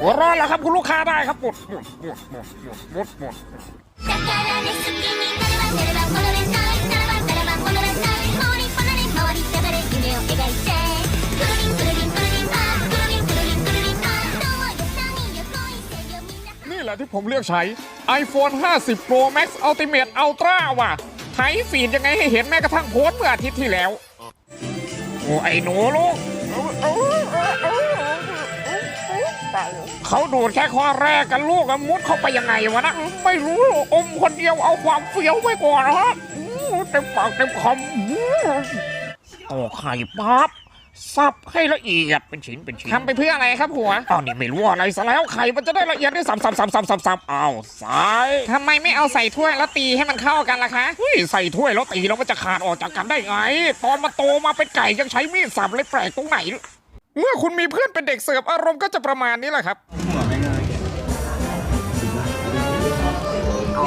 หัวร้อนแล้วครับคุณลูกค้าได้ครับหมดหมดหมดหมดหมดหมดหมดนี่แหละที่ผมเลือกใช้ iPhone 50 Pro Max Ultimate Ultra ว่ะไถฟีดยังไงให้เห็นแม้กระทั่งโพสเมื่ออาทิตย์ที่แล้ว โอ้ไอ้หนูลูก เขาดูดแค่ข้อแรกกันลูกอะมุดเข้าไปยังไงวะนะไม่รู้หรอกอมคนเดียวเอาความเฟี้ยวไว้ก่อนนะฮะอื้อเต็มปากเต็มคำอื้อต่อไข่ปั๊บสับให้ละเอียดเป็นชิ้นเป็นชิ้นทำไปเพื่ออะไรครับหัวอ้าวนี่ไม่รู้อะไรซะแล้วไข่มันจะได้ละเอียดได้สับสับสับสับสับสับอ้าวใส่ทำไมไม่เอาใส่ถ้วยแล้วตีให้มันเข้ากันล่ะคะเฮ้ยใส่ถ้วยแล้วตีแล้วมันจะขาดออกจากกันได้ไง ตอนมาโตมาเป็นไก่ยังใช้มีดสับเลยแปลกตรงไหน เมื่อคุณมีเพื่อนเป็นเด็กเสิร์ฟอารมณ์ก็จะประมาณนี้แหละครับ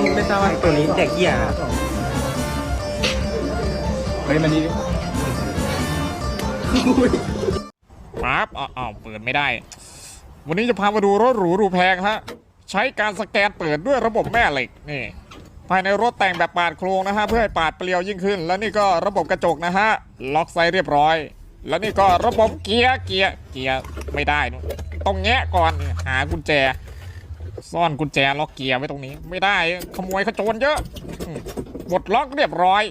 นี่ไม่ทราบว่าตัวนี้เด็กเหี้ยเฮ้ยมันนี่ปั๊บอ้าวอ้าวเปิดไม่ได้ วันนี้จะพามาดูรถหรูรูแพงฮะ ใช้การสแกนเปิดด้วยระบบแม่เหล็กนี่ ภายในรถแต่งแบบปาดโครงนะฮะ เพื่อให้ปาดเปรียวยิ่งขึ้น แล้วนี่ก็ระบบกระจกนะฮะ ล็อกไซส์เรียบร้อย แล้วนี่ก็ระบบเกียร์เกียร์เกียร์ไม่ได้ ต้องแงะก่อนหากุญแจ ซ่อนกุญแจล็อกเกียร์ไว้ตรงนี้ ไม่ได้ขโมยขโจรเยอะอืมดล็อกเรียบร้อย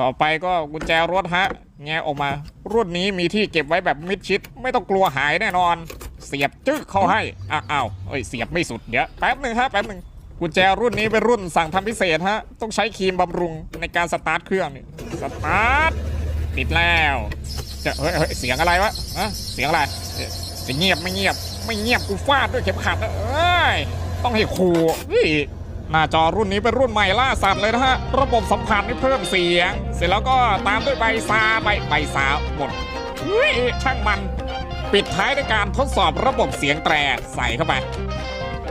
ต่อไปก็กุญแจรถฮะ แงออกมา รุ่นนี้มีที่เก็บไว้แบบมิดชิด ไม่ต้องกลัวหายแน่นอน เสียบจึ๊กเข้าให้อ้าวเอ้ยเสียบไม่สุดเดี๋ยวแป๊บหนึ่งฮะแป๊บหนึ่งกุญแจรุ่นนี้เป็นรุ่นสั่งทำพิเศษฮะ ต้องใช้ครีมบำรุงในการสตาร์ทเครื่องนี่สตาร์ทติดแล้วจะเฮ้ยเฮ้ยเสียงอะไรวะอะเสียงอะไรจะเงียบไม่เงียบ ไม่เงียบกูฟาดด้วยเข็มขัดนะเอ้ยต้องให้ขู่เฮ้ยหน้าจอรุ่นนี้เป็นรุ่นใหม่ล่าสัตว์เลยนะฮะ ระบบสัมผัสนี่เพิ่มเสียง เสร็จแล้วก็ตามด้วยใบซาใบใบซาหมดเฮ้ยช่างมัน ปิดท้ายด้วยการทดสอบระบบเสียงแตรใส่เข้าไป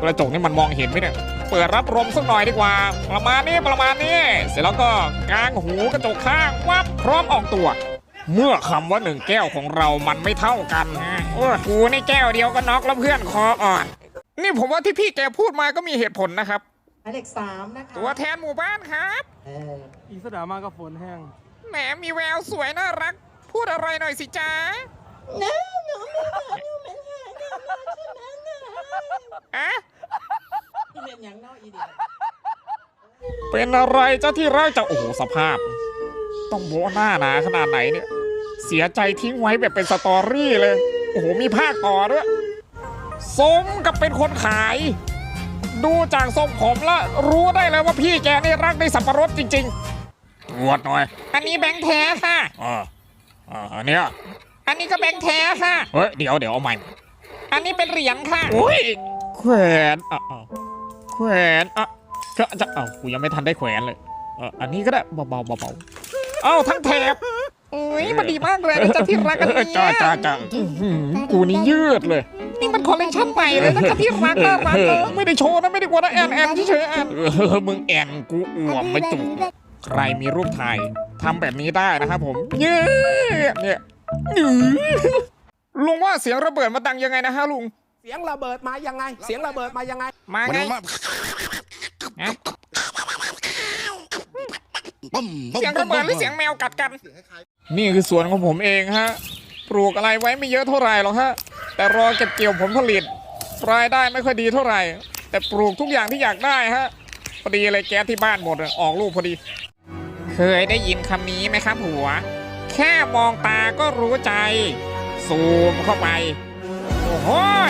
กระจกนี่มันมองเห็นไหมเนี่ย เปิดรับลมสักหน่อยดีกว่า ประมาณนี้ประมาณนี้ เสร็จแล้วก็กางหูกระจกข้างวับพร้อมออกตัว เมื่อคำว่าหนึ่งแก้วของเรามันไม่เท่ากันโอ้ยกูนี่แก้วเดียวก็น็อกแล้วเพื่อนคออ่อน นี่ผมว่าที่พี่แกพูดมาก็มีเหตุผลนะครับ หมายเลขสามนะคะตัวแทนหมู่บ้านครับ เอออีสดามากับฝนแห้ง แหมมีแววสวยน่ารัก พูดอะไรหน่อยสิจ๊ะน้าหนูไม่หาหนูเป็นหาหนูมาฉะนั้นนะอะที่เป็นอย่างนอกอีเดียเป็นอะไรจ้าที่รักจะโอ้โหสภาพ ต้องโบะหน้าหนาขนาดไหนเนี่ย เสียใจทิ้งไว้แบบเป็นสตอรี่เลย โอ้โห มีภาคต่อด้วย สมกับเป็นคนขาย ดูจากทรงผมแล้วรู้ได้เลยว่าพี่แกนี่รักในสับปะรดจริงๆตรวจหน่อย อันนี้แบงค์แท้ค่ะอ่าอ่าอันเนี้ยอันนี้ก็แบงค์แท้ค่ะ เฮ้ย เดี๋ยวเดี๋ยวเอาใหม่ อันนี้เป็นเหรียญค่ะโอ้ยแขวนอะอะแขวนอะจะจะเอ้ากูยังไม่ทันได้แขวนเลยเอออันนี้ก็ได้เบาๆเบาๆเอ้าทั้งแถบ อุ้ยมันดีมากเลยนะจะที่รักกันเนี่ยจ้าจ้าจ้ากูนี่ยืดเลย นี่มันคอลเลคชันใหม่เลยนะที่รักน่ารักเออไม่ได้โชว์นะไม่ได้กลัวนะแอนแอนเฉยๆแอนเออมึงแอนกูอ้วมไม่จุกใครมีรูปถ่ายทำแบบนี้ได้นะครับผม เย้เนี่ยอื้อลุงว่าเสียงระเบิดมาดังยังไงนะฮะลุง เสียงระเบิดมายังไง เสียงระเบิดมายังไง มาไงฮะ เสียงระเบิดหรือเสียงแมวกัดกัน นี่คือสวนของผมเองฮะ ปลูกอะไรไว้ไม่เยอะเท่าไหร่หรอกฮะ แต่รอเก็บเกี่ยวผลผลิต รายได้ไม่ค่อยดีเท่าไหร่ แต่ปลูกทุกอย่างที่อยากได้ฮะ พอดีเลยแก๊สที่บ้านหมดอะออกลูกพอดี เคยได้ยินคำนี้ไหมครับหัว แค่มองตาก็รู้ใจ ซูมเข้าไป โอ้โห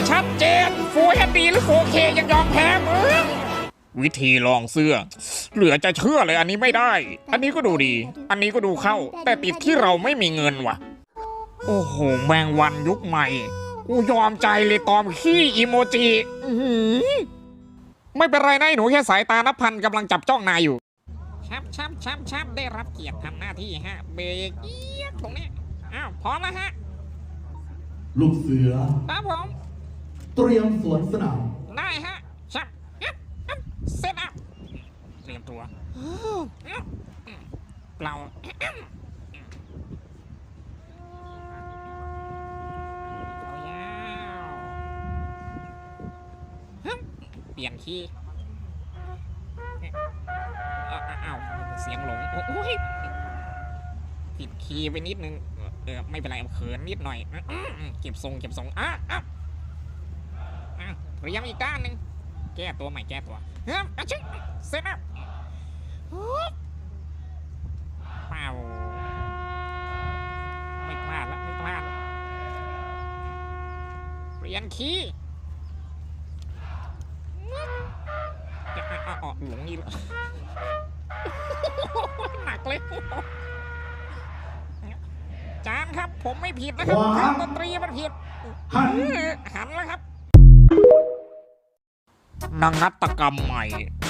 ชัดเจน ฟูเฮดีหรือ 4K ยังยอมแพ้มึง วิธีลองเสื้อ เหลือจะเชื่อเลยอันนี้ไม่ได้ อันนี้ก็ดูดี อันนี้ก็ดูเข้า แต่ติดที่เราไม่มีเงินว่ะ โอ้โห แมงวันยุคใหม่กูยอมใจเลยตอมขี้อีโมจิอื้อหือไม่เป็นไรนะไอ้หนูแค่สายตานับพันกำลังจับจ้องนายอยู่ชับชับชับชับได้รับเกียรติทำหน้าที่ฮะ เบรกเอียดตรงนี้อ้าวพร้อมแล้วฮะ ลูกเสือครับผม เตรียมสวนสนาม ได้ฮะชับยับยับเสร็จอะเตรียมตัว เราเอายาวเปลี่ยนคีเอ้าเอ้าเสียงหลง โอ้ยผิดคีย์ไปนิดนึง เออ ไม่เป็นไรเขินนิดหน่อย เก็บทรงเก็บทรงอะอะอะเรียมอีกด้านหนึ่งแก้ตัวใหม่แก้ตัวเฮ้ยอะชิเสร็จแล้ว เปล่าไม่พลาดละไม่พลาดละเปลี่ยนคีย์จะอะอะอะหลงอีกแล้วหนักเลย จานครับ ผมไม่ผิดนะครับว้าวเครื่องดนตรีมันผิด หันเออหันแล้วครับ นวัตกรรมใหม่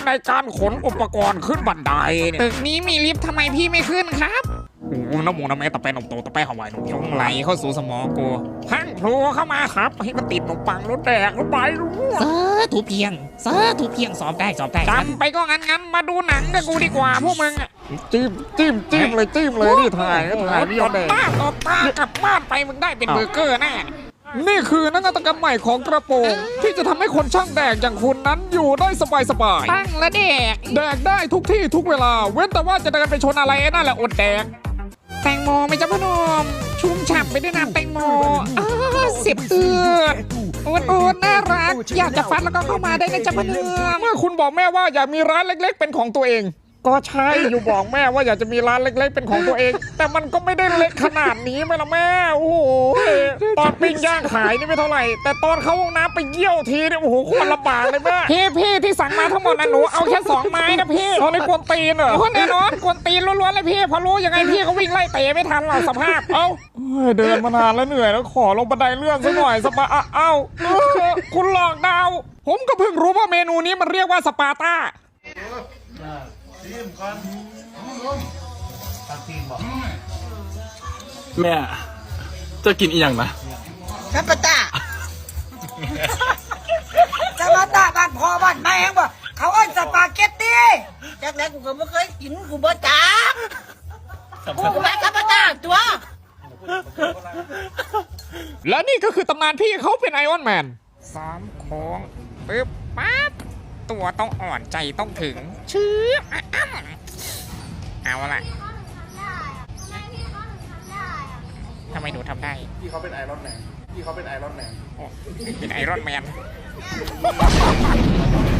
ในการขนอุปกรณ์ขึ้นบันไดเนี่ยตึกนี้มีลิฟต์ทำไมพี่ไม่ขึ้นครับโอ้โหน้ำหมูน้ำแม่ตะแปนมโตตะแปหวายนมชงไหลเข้าสู่สมองกูพังโผล่เข้ามาครับให้มันติดนมปังรถแดกรถไปรู้สาธุเพียงสาธุเพียงสอบได้สอบได้จำไปก็งั้นงั้นๆมาดูหนังกับกูดีกว่าพวกมึงอะจิ้มจิ้มจิ้มเลยจิ้มเลยนี่ถ่ายถ่ายวิดีโอเด็กตาตบตากลับบ้านไปมึงได้เป็นเบอร์เกอร์แน่ นี่คือนวัตกรรมใหม่ของกระโปรง ที่จะทำให้คนช่างแดกอย่างคุณนั้นอยู่ได้สบายสบายตั้งและเด็ก ๆแดกได้ทุกที่ทุกเวลา เว้นแต่ว่าจะเดินไปชนอะไรไอ้นั่นแหละอดแดก แตงโมไหม่จ้าพนม ชุ่มฉ่ำไปด้วยน้ำแตงโมอ้าเสียบเอือดโอ๊ตโอ๊ตน่ารัก อยากจะฟัดแล้วก็เข้ามาได้นะจ้าพนม เมื่อคุณบอกแม่ว่าอยากมีร้านเล็ก ๆ เป็นของตัวเอง ก็ใช่อยู่บอกแม่ว่าอยากจะมีร้านเล็ก ๆ เป็นของตัวเอง แต่มันก็ไม่ได้เล็กขนาดนี้ไหมล่ะแม่โอ้โหตอนปิ้งย่างขายนี่ไม่เท่าไหร่ แต่ตอนเข้าห้องน้ำไปเยี่ยวทีเนี่ยโอ้โหโคนลำบากเลยแม่พี่พี่ที่สั่งมาทั้งหมดนะหนูเอาแค่สองไม้นะพี่ตอนนี้กวนตีนเหรอโอ้แน่นอนกวนตีนล้วนๆเลยพี่พอรู้ยังไงพี่ก็วิ่งไล่เตะไม่ทันหรอกสภาพเอ้าเดินมานานแล้วเหนื่อยแล้วขอลงบันไดเลื่อนสักหน่อยสปาอะเอ้าเออคุณหลอกดาว ผมก็เพิ่งรู้ว่าเมนูนี้มันเรียกว่าสปา ร์ต้าแม่ จะกินอีหยังนะสัปปะตาสัปปะตาบ้านพ่อบ้านแม่งบ่เขาเอิ้นสปาเกตตี้จากแล้วกูก็ไม่เคยกินกูบ่จักกูก็มาสัปปะตาตัว และนี่ก็คือตำนานพี่เขาเป็นไอออนแมนสามโค้งปึ๊บปั๊บ ตัวต้องอ่อนใจต้องถึงชื่อเอาละทำไมหนูทำได้ พี่เขาเป็นไอรอนแมนพี่เขาเป็นไอรอนแมนเป็นไอรอนแมน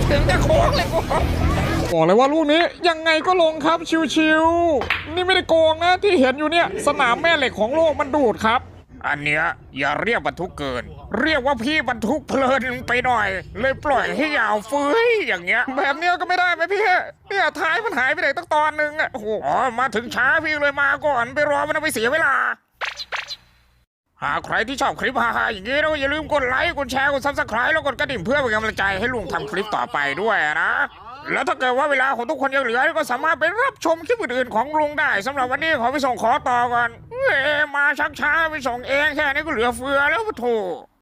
ถึงจะโค้งเลยกูบอกเลยว่าลูกนี้ยังไงก็ลงครับชิวๆนี่ไม่ได้โกงนะที่เห็นอยู่เนี่ย สนามแม่เหล็กของโลกมันดูดครับ อันเนี้ยอย่าเรียกบรรทุกเกิน เรียกว่าพี่บรรทุกเพลินไปหน่อย เลยปล่อยให้ยาวเฟ้ยอย่างเงี้ย แบบเนี้ยก็ไม่ได้ไหมพี่เนี่ยท้ายมันหายไปไหนตั้งตอนนึงอะโอ้โหอ๋อมาถึงช้าพี่เลยมาก่อนไปรอมันเอาไปเสียเวลา หากใครที่ชอบคลิปฮาๆอย่างนี้แล้วก็อย่าลืมกดไลค์กดแชร์กดซับสไคร b e แล้วกดกระดิ่งเพื่อเป็นกำลังใจให้ลุงทำคลิปต่อไปด้วยนะ แล้วถ้าเกิดว่าเวลาของทุกคนยังเหลือก็สามารถไปรับชมคลิปอื่นๆของลุงได้สำหรับวันนี้ขอไปส่งขอต่อก่อนเอ้มาชักช้าไปส่งเองแค่นี้ก็เหลือเฟือแล้วปะโถ